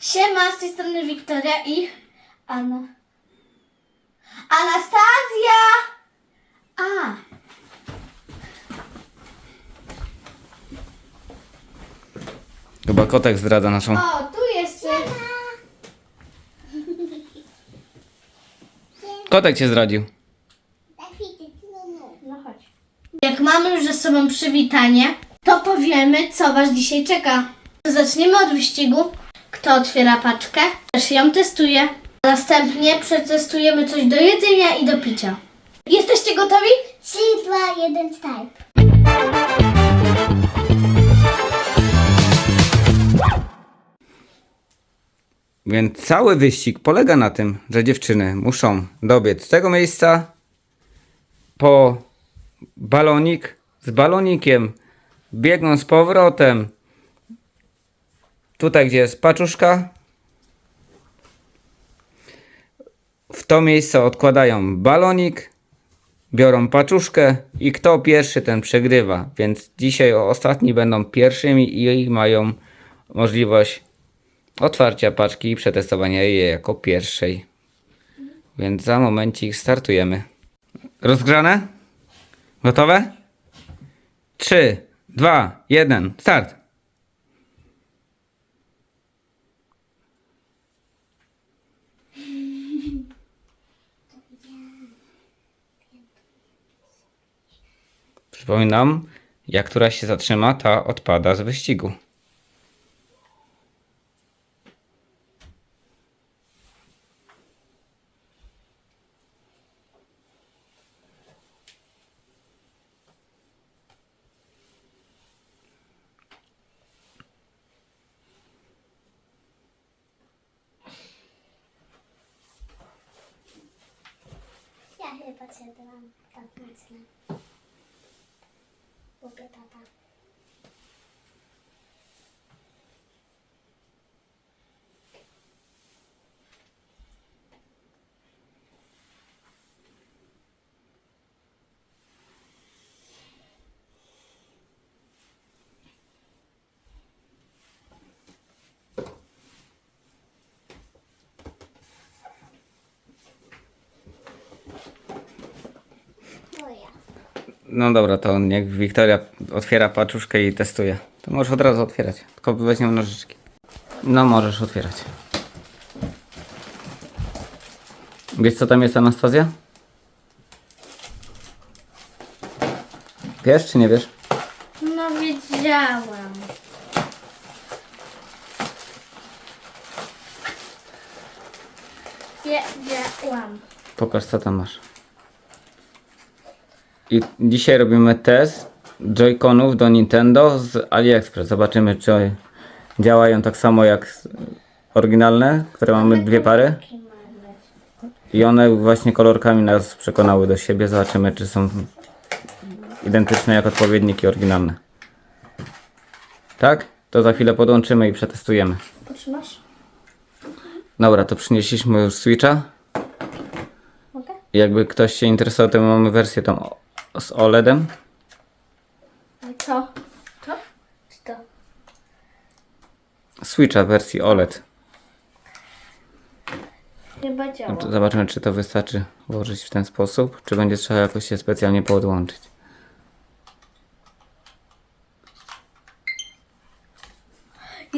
Siema, z tej strony Wiktoria i Anna. Anastazja! A, Chyba kotek zdradza naszą. o, tu jesteś. Kotek cię zdradził. No chodź. Jak mamy już ze sobą przywitanie, to powiemy, co Was dzisiaj czeka. Zaczniemy od wyścigu. Kto otwiera paczkę, też ją testuje. Następnie przetestujemy coś do jedzenia i do picia. Jesteście gotowi? 3, 2, 1, start. Więc cały wyścig polega na tym, że dziewczyny muszą dobiec z tego miejsca po balonik, z balonikiem biegną z powrotem tutaj, gdzie jest paczuszka. W to miejsce odkładają balonik, biorą paczuszkę i kto pierwszy, ten przegrywa. Więc dzisiaj ostatni będą pierwszymi i mają możliwość otwarcia paczki i przetestowania jej jako pierwszej. Więc za momencik startujemy. Rozgrzane? Gotowe? 3, 2, 1, start! Przypominam, jak któraś się zatrzyma, ta odpada z wyścigu. Ja chyba zjadłam tak mocno. Lubię tata. Moja. No dobra, to niech Wiktoria otwiera paczuszkę i testuje. To możesz od razu otwierać. Tylko weźmiemy nożyczki. No możesz otwierać. Wiesz co tam jest Anastazja? Wiesz czy nie wiesz? No wiedziałam. Wiedziałam. Pokaż co tam masz. I dzisiaj robimy test Joy-Conów do Nintendo z AliExpress. Zobaczymy czy działają tak samo jak oryginalne, które mamy dwie pary. I one właśnie kolorkami nas przekonały do siebie. Zobaczymy, czy są identyczne jak odpowiedniki oryginalne. Tak? To za chwilę podłączymy i przetestujemy. Potrzymasz? Dobra, to przynieśliśmy już Switcha. Mogę? Jakby ktoś się interesował, to mamy wersję tą z OLEDem. Co? To? Czy to? Switcha wersji OLED. Chyba działa. No to Zobaczymy, czy to wystarczy włożyć w ten sposób, czy będzie trzeba jakoś się specjalnie podłączyć.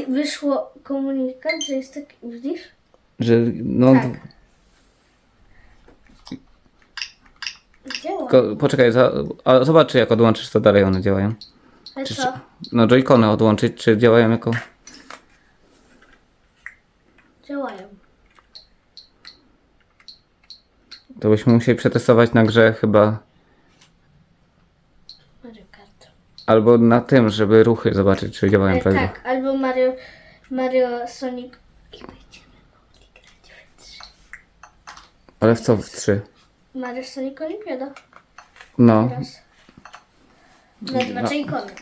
Wyszło komunikat, że jest tak, widzisz? Że no. Tak. Działa. Tylko, poczekaj, za, a zobacz, czy jak odłączysz, to dalej one działają. Ale Czy, co? no, joycony odłączyć, czy działają jako. Działają. To byśmy musieli przetestować na grze chyba. Mario Kart. Albo na tym, żeby ruchy zobaczyć, czy działają E, prawidłowo. tak, albo Mario, Mario Sonic. I będziemy mogli grać w trzy. Ale w co w 3? Mario Sonic Olimpiada. No. Teraz. Na dwa Joy-Cony.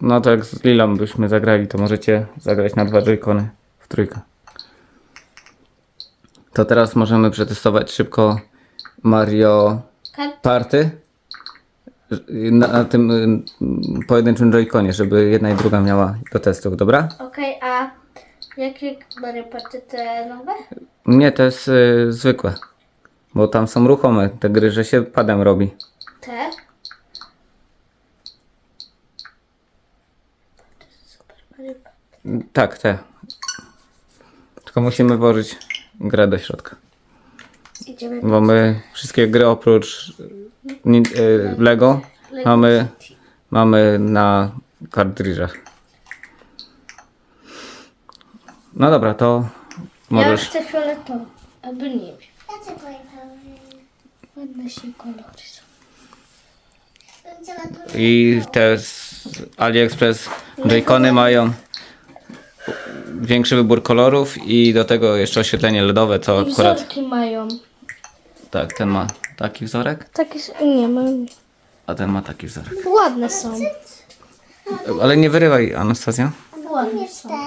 No to jak z Lilą byśmy zagrali, to możecie zagrać na dwa joycony w trójkę. To teraz możemy przetestować szybko Mario Kart. Party na, na tym y, pojedynczym joyconie, żeby jedna i druga miała do testów, dobra? Okej, a Jakie Mario Party te nowe? Nie, to jest y, zwykłe. Bo tam są ruchome te gry, że się padem robi. Te? Tak, te. Tylko musimy włożyć grę do środka. Idziemy Bo my wszystkie gry oprócz ni- y, Lego mamy, mamy na kartridżach. No dobra, to Ja możesz. chcę fioletowy, albo nie wiem. Ja chcę. Ładne się kolory są. I te z AliExpress Joy-Cony mają większy wybór kolorów i do tego jeszcze oświetlenie LEDowe, co I akurat. wzorki mają. Tak, ten ma taki wzorek, Takie s- nie mam. a ten ma taki wzorek. Ładne są. Ale nie wyrywaj, Anastazja. Ładne są. ten.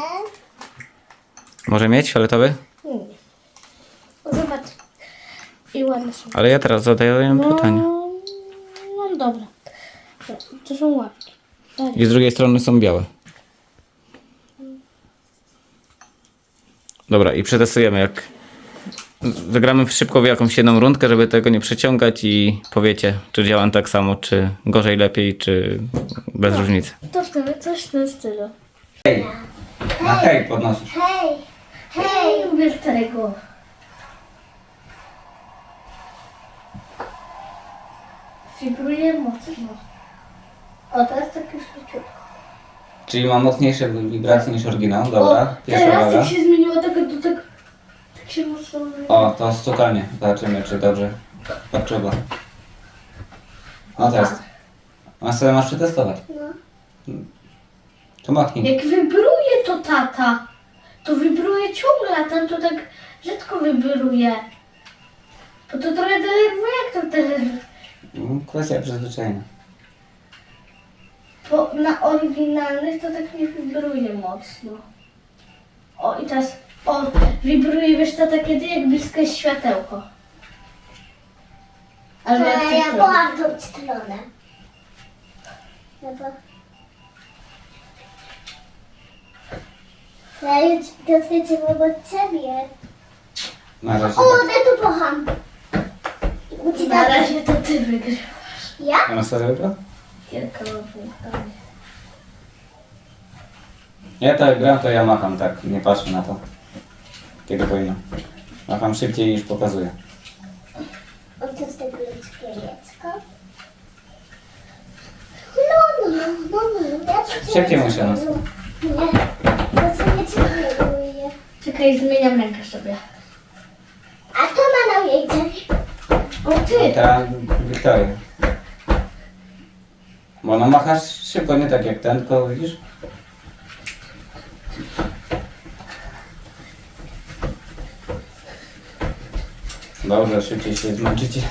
Może mieć fioletowy? Nie. O, Zobacz. I ładne są. Ale ja teraz zadaję pytanie. No, no dobra. To są łapki. I z drugiej strony są białe. Dobra, i przetestujemy jak. Zagramy szybko w jakąś jedną rundkę, żeby tego nie przeciągać i powiecie, czy działa tak samo, czy gorzej, lepiej, czy bez różnicy. To wtedy coś w tym stylu. Hej! Na hej podnosisz. Hej, Hej, lubię tego. Wibruje mocno. O, teraz tak już leciutko. Czyli ma mocniejsze wibracje niż oryginał, O, dobra. Pierwsza teraz jak się zmieniło tego do tego. Tak się mocno O, to stukanie. Zobaczymy, czy dobrze odczuwa. No to jest. A sobie masz przetestować. no. To machnij. Jak wibruje to tata, to wibruje ciągle, a tam to tak rzadko wibruje. Bo to trochę denerwuje, jak to denerwuje. Kwestia przyzwyczajenia. Bo na oryginalnych to tak nie wibruje mocno. O i teraz, o, wibruje wiesz tata kiedy jak bliskie jest światełko. Ale jak To ty ja to- kocham tą stronę. No bo... Ja już dosyć od ciebie. Na razie. O, ja tu kocham. Uci Na tak. razie to ty wygrywasz. Ja? Anastazja wygra? Kilka punktami. Ja tak gram, to ja macham tak, nie patrzę na to. Kiedy powinno. Macham szybciej niż pokazuję. On to z tego ludzkie dziecko. No, no, no, no. Ja to Szybciej muszę, no. Nie, to sobie cię. Czekaj, zmieniam rękę sobie. A to ma na jedzenie. O ty! Teraz Wiktoria. Bo no machasz szybko, nie tak jak ten, tylko widzisz? Dobrze, szybciej się zmęczycie.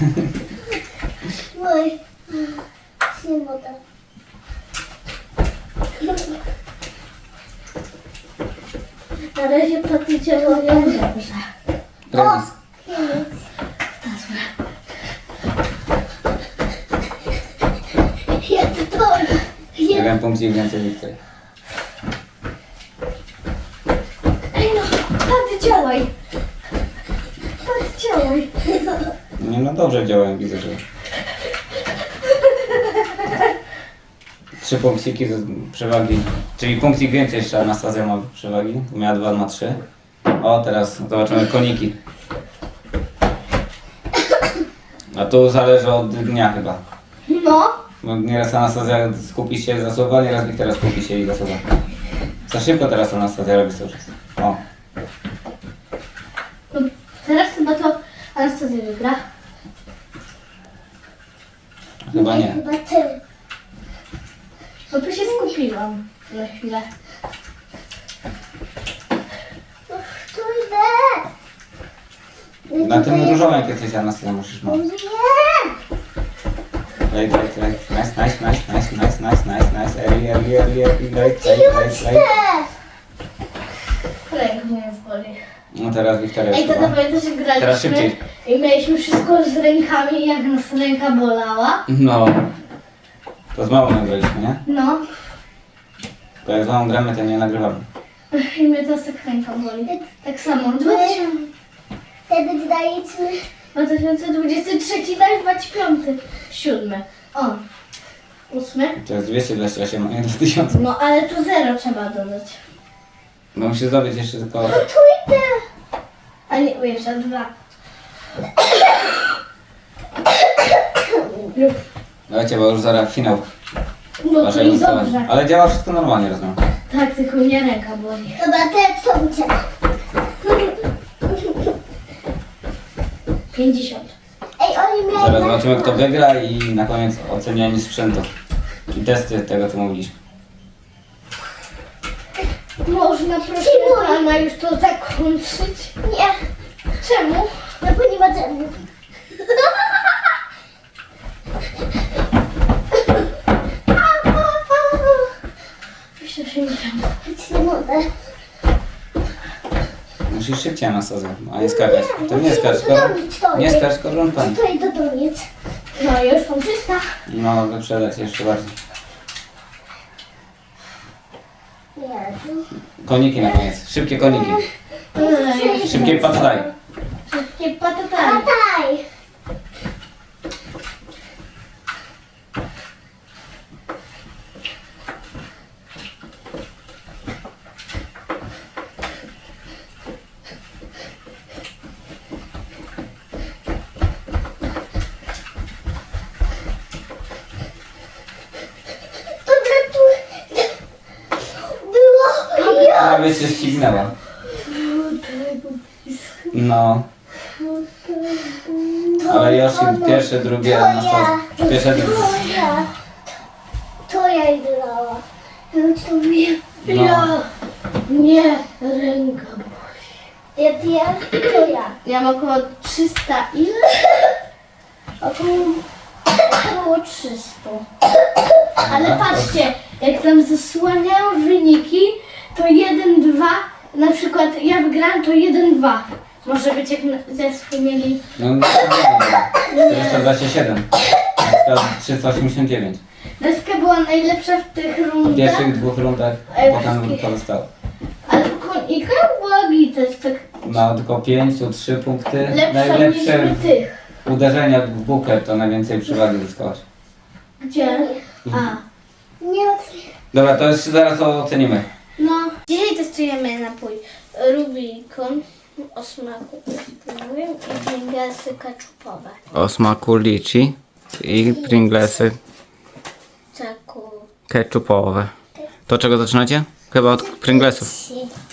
Oj, nie woda. Na razie paty działają dobrze. Remis. Ja to punkt więcej Wiktoria. Ej no, paty działaj! Paty działaj! Nie no dobrze działają, widzę, że... Trzy punkciki z przewagi, czyli punkcik więcej jeszcze Anastazja ma przewagi, miała dwa, ma trzy. O, teraz zobaczymy koniki. A tu zależy od dnia chyba. No, Bo nieraz Anastazja skupi się za słowa, nieraz Wiktoria skupi się i za słowa. Za szybko teraz Anastazja robi cały czas. O, no teraz chyba to Anastazja wygra. chyba nie. chyba ty. Bo tu się skupiłam na chwilę. Tu idę. Na tym różowym jak jesteś Anastazja musisz mać. Nie. Late, late, late. Nice, nice, nice, nice, nice, nice, nice, nice. Early, early, early, early, late, late, late. Te. Ręka mnie boli. No teraz Wiktoria Ej, tata chyba. pamiętasz jak Teraz graliśmy szybciej. i mieliśmy wszystko z rękami i jak nas ręka bolała? No. To z małą nagraliśmy, nie? No, To jak z małą gramy, to nie nagrywamy. I mnie to tak ręka boli. Tak samo. 2000 Wtedy dodaliśmy 2023, daj 25. 7. O. 8. To jest 228, a nie 2000. No ale tu 0 trzeba dodać. No musi zdobyć jeszcze tylko... Tu idę. A nie, jeszcze dwa. Dajcie, bo już zaraz finał No to waszego i dobrze. Ale działa wszystko normalnie, rozumiem. Tak, tylko mnie ręka boli. Dobra, teraz co u Ciebie? 50. Ej, oni mieli... Zaraz zobaczymy kto wygra i na koniec ocenianie sprzętu. I testy tego co mówiliśmy. Można proszę pana już to zakończyć? Nie, Czemu? no bo nie ma zębów. Myślę, że nie wiem. Chodź, nie mogę. Musisz szybciej na stosę, a nie skakać. To nie skacz, to. Nie skacz, pan. Tutaj do doniec. No już mam 300. No, wyprzedać jeszcze bardziej. Koniki na koniec. Szybkie koniki. Ej, Szybkie pataj. Takie patatami. Pataj. Dobra, tu było. Ja. Prawie cię ścignęła. No. Ale Yoshi pierwsze, drugie na stosę. Pierwsze, drugie. To ja. To ja już to. No. Ja. Nie, ręka boli. Ja, ja, to ja. Ja mam około 300 ile? Około, około 300. Ale patrzcie, jak tam zasłaniają wyniki, to 1-2, na przykład ja wygrałam, to 1-2. Może być jak na- zespół mieli. No, no, no. 427. Na przykład 389. Deska była najlepsza w tych W rundach, pierwszych dwóch rundach potem wszystkich. pozostało. ale konika była gites, tak No, tylko 5, tu 3 punkty. lepsza niż Najlepsze my tych. uderzenia w bukę to najwięcej przewagi zyskałaś. Gdzie? A. Nie Dobra, to jeszcze zaraz ocenimy. Testujemy napój Rubikon o smaku i Pringlesy kaczupowe. O smaku liczy i Pringlesy Caku. ketchupowe. To czego zaczynacie? Chyba od Pringlesów.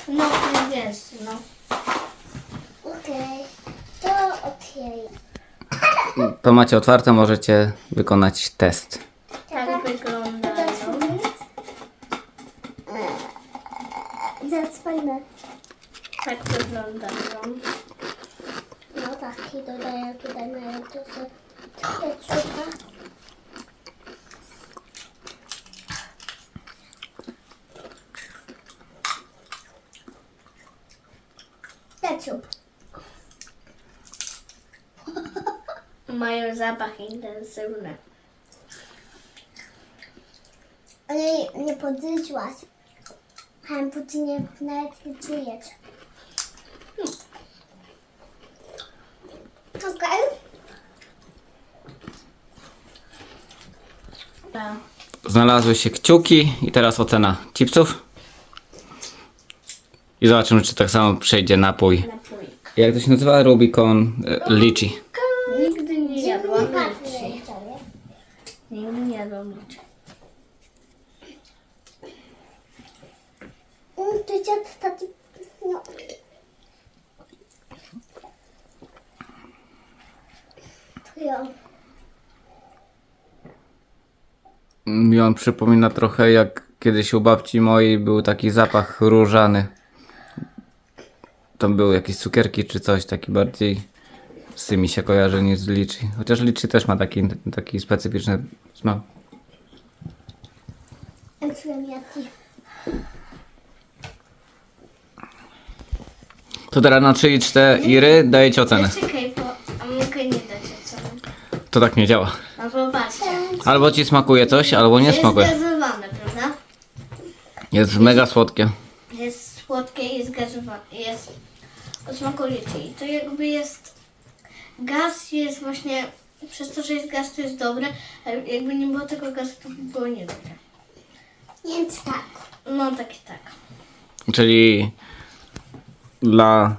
No, Pringlesy, no. Okej. To otwieraj. To macie otwarte, możecie wykonać test. Tak wyglądają. Zaraz fajne. Tak wyglądają. No tak, i dodaję tutaj na to ketchupa. Ketchup. Mają zapach intensywny. Ale nie podrydziłaś. Ham póki nie nawet nie czujesz. Okej. Tak. Znalazły się kciuki i teraz ocena chipsów. I zobaczymy, czy tak samo przejdzie napój. Napójka. Jak to się nazywa? Rubicon e, Litchi. Nigdy nie jadłam liczy. Patrzę. Nigdy nie jadłam liczy. Mm, To dziad taki... No. To ja. Mi on przypomina trochę jak kiedyś u babci mojej był taki zapach różany. To były jakieś cukierki czy coś, taki bardziej z tymi się kojarzy niż z liczy. Chociaż liczy też ma taki, taki specyficzny smak. To teraz na 3 i 4 dajecie ocenę. Czekaj, bo a mogę nie dać oceny. To tak nie działa. Albo ci smakuje coś, albo nie Jest smakuje. gazowane, prawda? Jest mega słodkie. Jest czerwony. Jest o smaku liczy. I to jakby jest... Gaz jest właśnie... Przez to, że jest gaz, to jest dobre, a jakby nie było tego gazu, to by było niedobre. Więc tak. No tak i tak. Czyli dla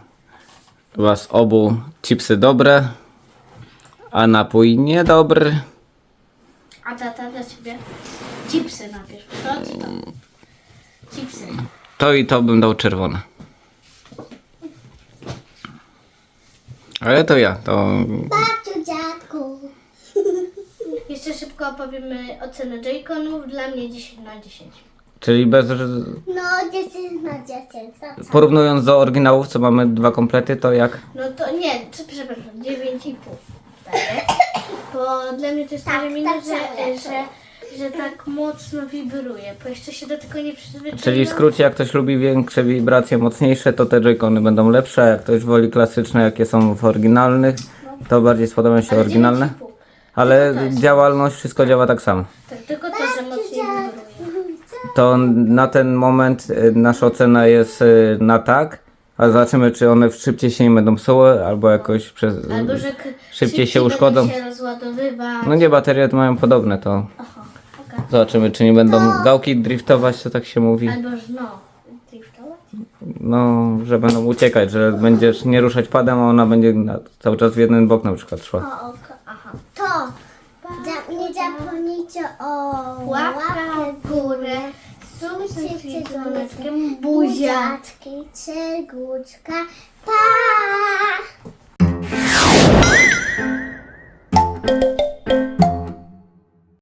was obu chipsy dobre, a napój niedobry. A tata dla ciebie chipsy najpierw. To czy to? Chipsy. To i to bym dał czerwone. Ale to ja, to Babciu, dziadku. Jeszcze szybko opowiemy ocenę J-Conów. Dla mnie 10 na 10. czyli bez No, 10 na 10. To co? porównując do oryginałów, co mamy dwa komplety, to jak No to nie, przepraszam, 9,5 daję. Bo dla mnie to jest Tak, tak, minus, tak że, samo, że, że tak mocno wibruje, bo jeszcze się do tego nie przyzwyczaiłam. Czyli w skrócie, jak ktoś lubi większe wibracje, mocniejsze, to te joycony będą lepsze, a jak ktoś woli klasyczne, jakie są w oryginalnych, to bardziej spodobają się Ale oryginalne. 9,5. Ale działalność, wszystko działa tak samo. Tak, tylko to, że mocniej wibruje. To na ten moment y, nasza ocena jest y, na tak, a zobaczymy, czy one szybciej się nie będą psuły, albo jakoś przez... Albo że k- Szybciej się będą uszkodzą. się rozładowywać. No nie, baterie to mają podobne, to Aha, okej. zobaczymy, czy nie będą gałki driftować, co tak się mówi. Albo że no, driftować? No, że będą uciekać, że będziesz nie ruszać padem, a ona będzie na, cały czas w jeden bok na przykład szła. O, oko, aha. To. Za, nie zapomnijcie o Łapka w górę, co myślicie z dzwoneczkiem? Buziaczki, serguczka, pa!